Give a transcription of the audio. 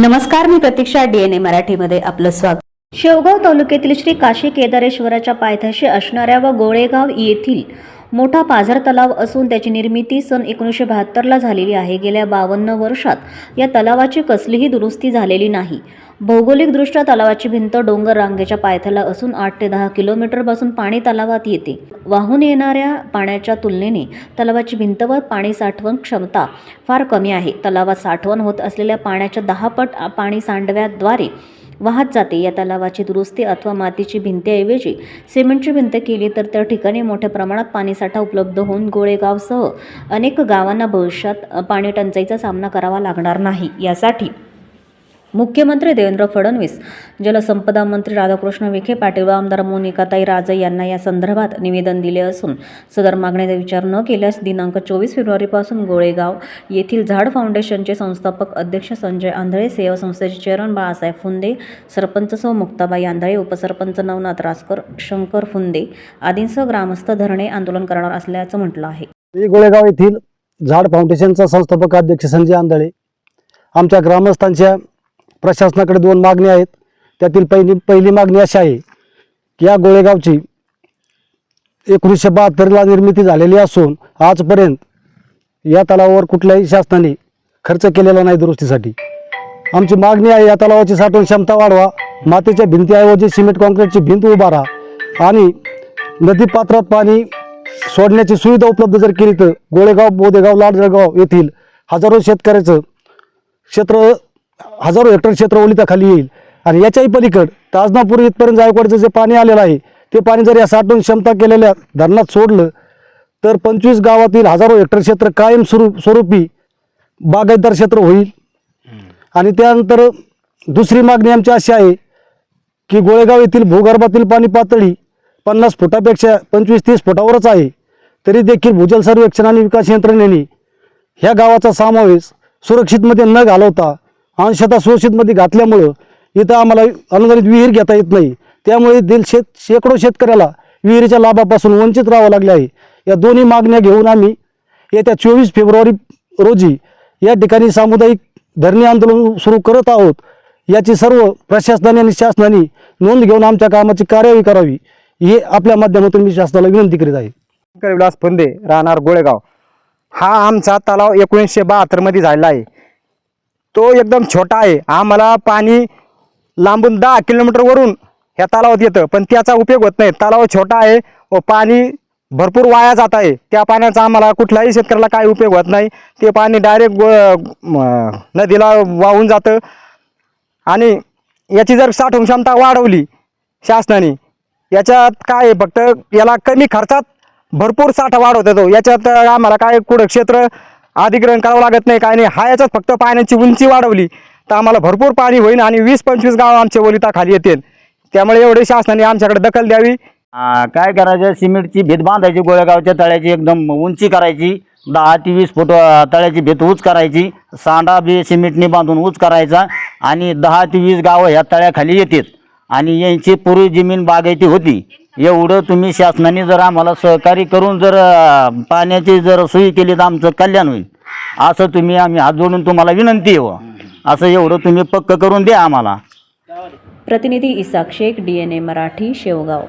नमस्कार मी प्रतीक्षा डीएनए मराठीमध्ये आपलं स्वागत. शेवगाव तालुक्यातील श्री काशी केदारेश्वराच्या पायथ्याशी असणाऱ्या व गोळेगाव येथील मोठा पाझर तलाव असून त्याची निर्मिती सन एकोणीसशे बहात्तरला झालेली आहे. गेल्या बावन्न वर्षात या तलावाची कसलीही दुरुस्ती झालेली नाही. भौगोलिकदृष्ट्या तलावाची भिंत डोंगर रांगेच्या पायथ्याला असून आठ ते दहा किलोमीटरपासून पाणी तलावात येते. वाहून येणाऱ्या पाण्याच्या तुलनेने तलावाची भिंत व पाणी साठवण क्षमता फार कमी आहे. तलावात साठवण होत असलेल्या पाण्याच्या दहा पट पाणी सांडव्याद्वारे वाहत जाते. या तलावाची दुरुस्ती अथवा मातीची भिंतीऐवजी सिमेंटची भिंत केली तर त्या ठिकाणी मोठ्या प्रमाणात पाणीसाठा उपलब्ध होऊन गोळेगावसह अनेक गावांना भविष्यात पाणी टंचाईचा सामना करावा लागणार नाही. यासाठी मुख्यमंत्री देवेंद्र फडणवीस जलसंपदा मंत्री राधाकृष्ण विखे पाटील व आमदार मोनिकाताई राजे यांना या संदर्भात निवेदन दिले असून सदर मागणीचा विचार न केल्यास दिनांक चोवीस फेब्रुवारीपासून गोळेगाव येथील झाड फाउंडेशनचे संस्थापक अध्यक्ष संजय आंधळे सेवा संस्थेचे चेअरमन बाळासाहेब फुंदे सरपंच सौ मुक्ताबाई आंधळे उपसरपंच नवनाथ रासकर शंकर फुंदे आदींसह ग्रामस्थ धरणे आंदोलन करणार असल्याचं म्हटलं आहे. गोळेगाव येथील झाड फाउंडेशनचा संस्थापक अध्यक्ष संजय आंधळे आमच्या ग्रामस्थांच्या प्रशासनाकडे दोन मागणी आहेत. त्यातील पहिली पहिली मागणी अशी आहे की या गोळेगावची एकोणीसशे बहात्तरला निर्मिती झालेली असून आजपर्यंत या तलावावर कुठल्याही शासनाने खर्च केलेला नाही दुरुस्तीसाठी. आमची मागणी आहे या तलावाची साठवण क्षमता वाढवा मातीच्या भिंतीऐवजी सिमेंट कॉन्क्रीटची भिंत उभारा आणि नदीपात्रात पाणी सोडण्याची सुविधा उपलब्ध जर केली तर गोळेगाव बोदेगाव लाडजळगाव येथील हजारो शेतकऱ्याचं क्षेत्र हजारो हेक्टर क्षेत्र ओलिताखाली येईल. आणि याच्याही पलीकड ताजनापूर इथपर्यंत जायकवाडीचं जे पाणी आलेलं आहे ते पाणी जर या साठवण क्षमता केलेल्या धरणात सोडलं तर पंचवीस गावातील हजारो हेक्टर क्षेत्र कायम स्वरूप स्वरूपी बागायतदार क्षेत्र होईल. आणि त्यानंतर दुसरी मागणी आमची अशी आहे की गोळेगाव येथील भूगर्भातील पाणी पातळी पन्नास फुटापेक्षा पंचवीस तीस फुटावरच आहे. तरी देखील भूजल सर्वेक्षण आणि विकास यंत्रणेने ह्या गावाचा समावेश सुरक्षितमध्ये न घालवता अंशतः सुरक्षितमध्ये घातल्यामुळं इथं आम्हाला अनुदानित विहीर घेता येत नाही. त्यामुळे दिल शेत शेकडो शेतकऱ्याला विहिरीच्या लाभापासून वंचित राहावं लागले आहे. या दोन्ही मागण्या घेऊन आम्ही येत्या चोवीस फेब्रुवारी रोजी या ठिकाणी सामुदायिक धरणे आंदोलन सुरू करत आहोत. याची सर्व प्रशासनाने आणि शासनाने नोंद घेऊन आमच्या कामाची कार्यवाही करावी. हे आपल्या माध्यमातून मी शासनाला विनंती करीत आहे. विलास फंदे राहणार गोळेगाव. हा आमचा तलाव एकोणीसशे बहात्तरमध्ये झालेला आहे. तो एकदम छोटा आहे. आम्हाला पाणी लांबून दहा किलोमीटरवरून ह्या तलावात येतं. पण त्याचा उपयोग होत नाही. तलाव छोटा आहे व पाणी भरपूर वाया जात आहे. त्या पाण्याचा आम्हाला कुठल्याही शेतकऱ्याला काही उपयोग होत नाही. ते पाणी डायरेक्ट नदीला वाहून जातं. आणि याची जर साठवण क्षमता वाढवली शासनाने याच्यात काय आहे, फक्त याला कमी खर्चात भरपूर साठा वाढवता येतो. याच्यात आम्हाला काय कुठं क्षेत्र अधिग्रहण करावं लागत नाही काय नाही. हा याच्यात फक्त पाण्याची उंची वाढवली तर आम्हाला भरपूर पाणी होईल आणि वीस पंचवीस गाव आमच्या ओलिताखाली येतील. त्यामुळे एवढे शासनाने आमच्याकडे दखल द्यावी. काय करायचं? सिमेंटची भीत बांधायची गोळेगावच्या तळ्याची एकदम उंची करायची. दहा ते वीस फूट तळ्याची भीत उच करायची. सांडा बी सिमेंटने बांधून उच करायचा आणि दहा ते वीस गावं ह्या तळ्याखाली येतात आणि यांची पूर्वी जमीन बागायती होती. एवढं तुम्ही शासनाने जर आम्हाला सहकार्य करून जर पाण्याची जर सोयी केली तर आमचं कल्याण होईल. असं तुम्ही आम्ही हात जोडून तुम्हाला विनंती आहे हो. असं एवढं तुम्ही पक्क करून द्या आम्हाला. प्रतिनिधी इसाक शेख ए मराठी शेवगाव.